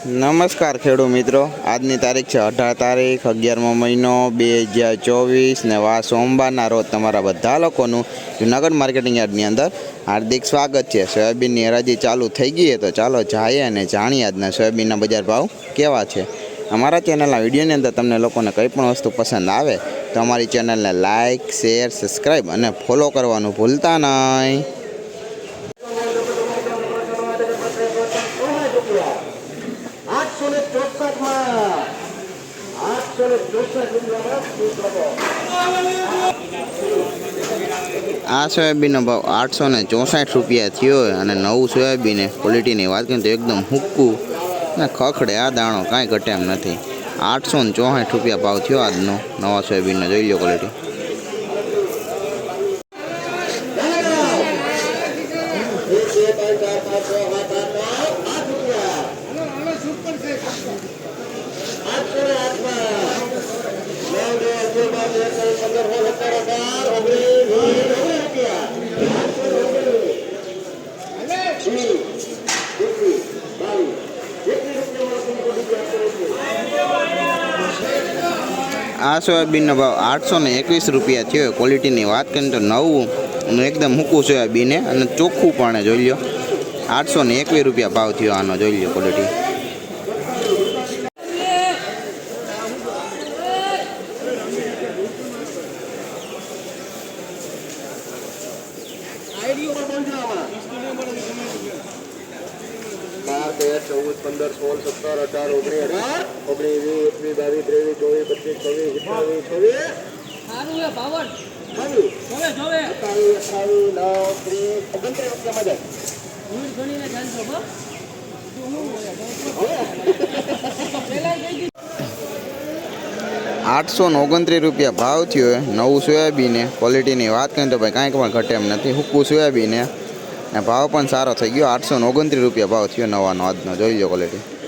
નમસ્કાર ખેડૂત મિત્રો. આજની તારીખ છે અઢાર તારીખ, અગિયારમો મહિનો, બે હજાર ચોવીસ ને વા સોમવારના રોજ તમારા બધા લોકોનું જુનાગઢ માર્કેટિંગ યાર્ડની અંદર હાર્દિક સ્વાગત છે. સોયાબીનની હરાજી ચાલુ થઈ ગઈ તો ચાલો જાઈએ અને જાણીએ આજના સોયાબીનના બજાર ભાવ કેવા છે. અમારા ચેનલના વિડીયોની અંદર તમને લોકોને કંઈ પણ વસ્તુ પસંદ આવે તો અમારી ચેનલને લાઇક શેર, સબસ્ક્રાઈબ અને ફોલો કરવાનું ભૂલતા નહીં. ચોસઠ ચોસઠ રૂપિયામાં આ સોયાબીનનો ભાવ આઠસો ને ચોસઠ રૂપિયા થયો અને નવું સોયાબીન ક્વોલિટીની વાત કરીએ તો એકદમ હુક્કું ને ખખડે, આ દાણો કાંઈ ઘટે એમ નથી. આઠસો ને ચોસઠ રૂપિયા ભાવ થયો આજનો નવા સોયાબીનનો, જોઈ લો ક્વોલિટી એક બે ત્રણ ચાર પાંચ છ સાત આઠ નવ આઠ રૂપિયા આઠસો ને આઠમાં નવ બે અગિયાર બાર તેર ચૌદ પંદર સોળ સત્તર અઢાર ઓગણીસ વીસ ઓગણીસ રૂપિયા આઠસો ને ઓગણીસ વીસ એકવીસ બાવીસ એકવીસ રૂપિયામાં તમને રૂપિયા આ સોયાબીનનો ભાવ આઠસો ને એકવીસ રૂપિયા થયો. ક્વોલિટીની વાત કરીએ તો નવું એકદમ મૂકું સોયાબીને અને ચોખ્ખું પાણે જોઈ લો આઠસો ને એકવીસ રૂપિયા ભાવ થયો આનો, જોઈ લો ક્વોલિટી બાર તેર ચૌદ પંદર સોળ સત્તર અઢાર ઓગણીસ અઢાર ઓગણીસ વીસ એકવીસ બાવીસ ત્રેવીસ ચોવીસ પચીસ છવ્વીસ સત્તાવીસ છવ્વીસ. બાવન. છવ્વીસ જોવે જોવે. સત્તાવીસ અઠાવીસ નવ ત્રીસ ઓગણત્રીસ રૂપિયામાં જાય ગણીને આઠસો ને ઓગણત્રીસ રૂપિયા ભાવ થયો નવું સોયાબીને ક્વોલિટીની વાત કરીએ તો ભાઈ કાંઈક પણ ઘટે એમ નથી. હુક્કું સોયાબીન છે ને ભાવ પણ સારો થઈ ગયો. આઠસો ઓગણત્રીસ રૂપિયા ભાવ થયો નવાનો આજનો. જોઈ લો ક્વોલિટી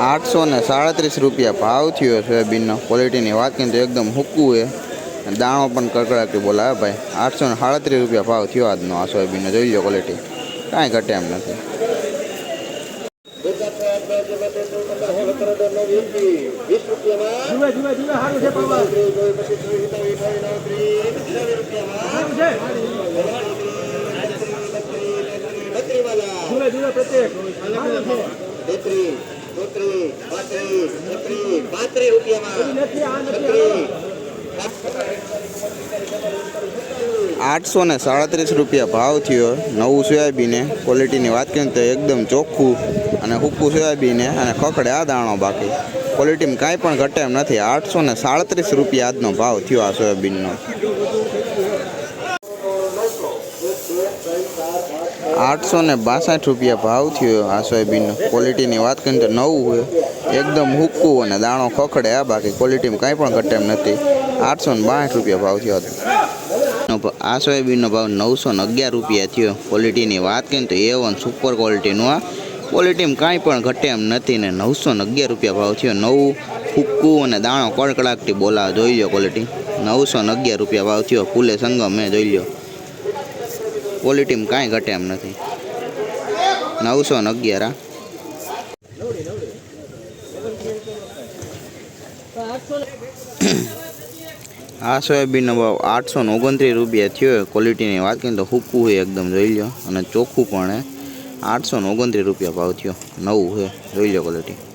આઠસો ને સાડત્રીસ રૂપિયા ભાવ થયો સોયાબીનનો ક્વોલિટીની વાત કરીએ તો એકદમ હુક્કું એ દાણો પણ કકડાટી બોલાવે ભાઈ આઠસો ને સાડત્રીસ રૂપિયા ભાવ થયો આજનો આ સોયાબીનનો જોઈ લો ક્વોલિટી કાંઈ ઘટે એમ નથી પ્રત્યેક સારું છે તેત્રીસ ચોત્રીસ પાંત્રીસ છત્રીસ પાંત્રીસ રૂપિયામાં નથી આ નથી છત્રીસ આઠસો ને સાડત્રીસ રૂપિયા ભાવ થયો. નવું સોયાબીન ક્વોલિટીની વાત કરીએ તો એકદમ ચોખ્ખું અને હુક્કું સોયાબીન અને ખકડે આ દાણો બાકી. ક્વોલિટીમાં કાંઈ પણ ઘટે એમ નથી. આઠસો ને સાડત્રીસ રૂપિયા આજનો ભાવ થયો આ સોયાબીનનો. આઠસો ને બાસઠ રૂપિયા ભાવ થયો. આ સોયાબીનનો ક્વોલિટીની વાત કરીએ તો નવું હોય. એકદમ હુક્કું અને દાણો ખખડે. આ બાકી ક્વોલિટીમાં કાંઈ પણ ઘટે એમ નથી. આઠસો ને બાસઠ રૂપિયા ભાવ થયો હતો. આ સોયાબીનનો ભાવ નવસો ને અગિયાર રૂપિયા થયો. ક્વોલિટીની વાત કરીને તો એ વન સુપર ક્વોલિટીનું આ. ક્વોલિટીમાં કાંઈ પણ ઘટે એમ નથી ને નવસો ને અગિયાર રૂપિયા ભાવ થયો. નવું હુક્કું અને દાણો કડકડાકથી બોલાવો જોઈ લો ક્વોલિટી નવસો ને અગિયાર રૂપિયા ભાવ થયો. ફૂલે સંગમ મેં જોઈ લો ક્વોલિટીમાં કાંઈ ઘટે એમ નથી. નવસો ને અગિયાર આ આ સોયાબીનનો ભાવ આઠસો ને ઓગણત્રીસ રૂપિયા થયો. ક્વોલિટીની વાત કરીએ તો હુક્કું હોય એકદમ, જોઈ લો અને ચોખ્ખું પણ આઠસો ને ઓગણત્રીસ રૂપિયા ભાવ થયો. નવું છે, જોઈ લો ક્વોલિટી.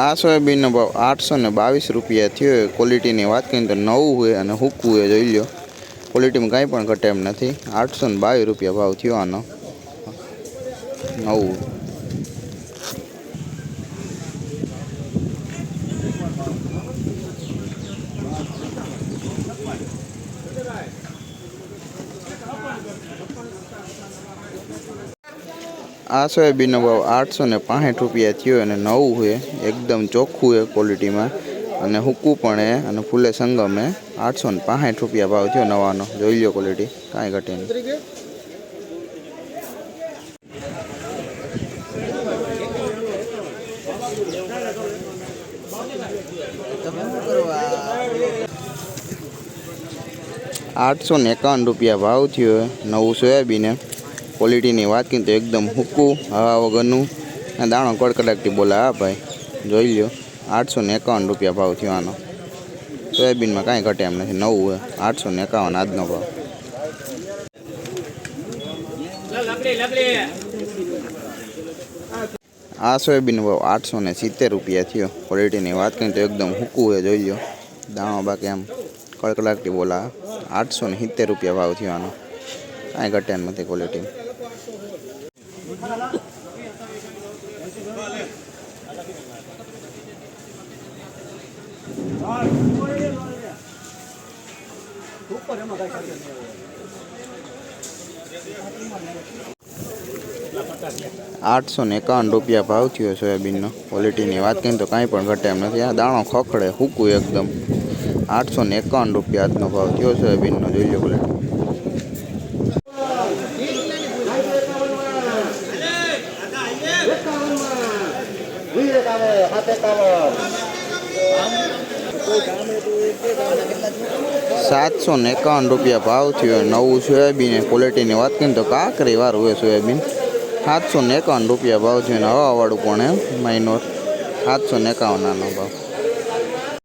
આ સોયાબીનનો ભાવ આઠસો ને બાવીસ રૂપિયા થયો ક્વોલિટીની વાત કરીએ તો નવું હોય અને હૂકવું હોય, જોઈ લો ક્વોલિટીમાં કાંઈ પણ ઘટે એમ નથી. આઠસો ને બાવીસ રૂપિયા ભાવ થયો આનો. નવું. આ સોયાબીનનો ભાવ આઠસો ને પાંસઠ રૂપિયા થયો અને નવું છે, એકદમ ચોખ્ખું છે ક્વોલિટીમાં અને હુકું પણ એ અને ફૂલે સંગમે આઠસો ને પાંસઠ રૂપિયા ભાવ થયો નવાનો. જોઈ લો ક્વોલિટી કાંઈ ઘટે નહીં. આઠસો ને એકાવન રૂપિયા ભાવ થયો, નવું સોયાબીન ક્વોલિટીની વાત કરીએ તો એકદમ હૂકું, હવા વગરનું. અને દાણો કડકડાટી બોલા હા ભાઈ, જોઈ લ્યો, આઠસો ને એકાવન રૂપિયા ભાવ થયો આનો સોયાબીનમાં કાંઈ ઘટે એમ નથી, નવું હોય, આઠસો ને એકાવન આજનો ભાવ. આ સોયાબીન ભાવ આઠસો ને સિત્તેર રૂપિયા થયો. ક્વોલિટીની વાત કરીએ તો એકદમ હુકું હોય, જોઈ લો દાણો બાકી આમ કડકડાકથી બોલા આઠસો ને સિત્તેર રૂપિયા ભાવ થયો આનો કાંઈ આઠસો ને એકાવન રૂપિયા ભાવ થયો સોયાબીનનો. ક્વોલિટીની વાત કરીએ તો કાંઈ પણ ઘટે એમ નથી. આ દાણો ખખડે, હૂકું એકદમ. આઠસો ને એકાવન રૂપિયા આજનો ભાવ થયો સોયાબીનનો. જોઈ લો ક્વોલિટી વીર એકાવન સાત એકાવન સાતસો ને એકાવન રૂપિયા ભાવ થયો નવું સોયાબીન ક્વોલિટીની વાત કરીને તો કાંકરી વાર હોય સોયાબીન. સાતસો ને એકાવન રૂપિયા ભાવ થયો ને હવાવાળું પણ એમ? માઇનોર સાતસો ને એકાવન આનો ભાવ.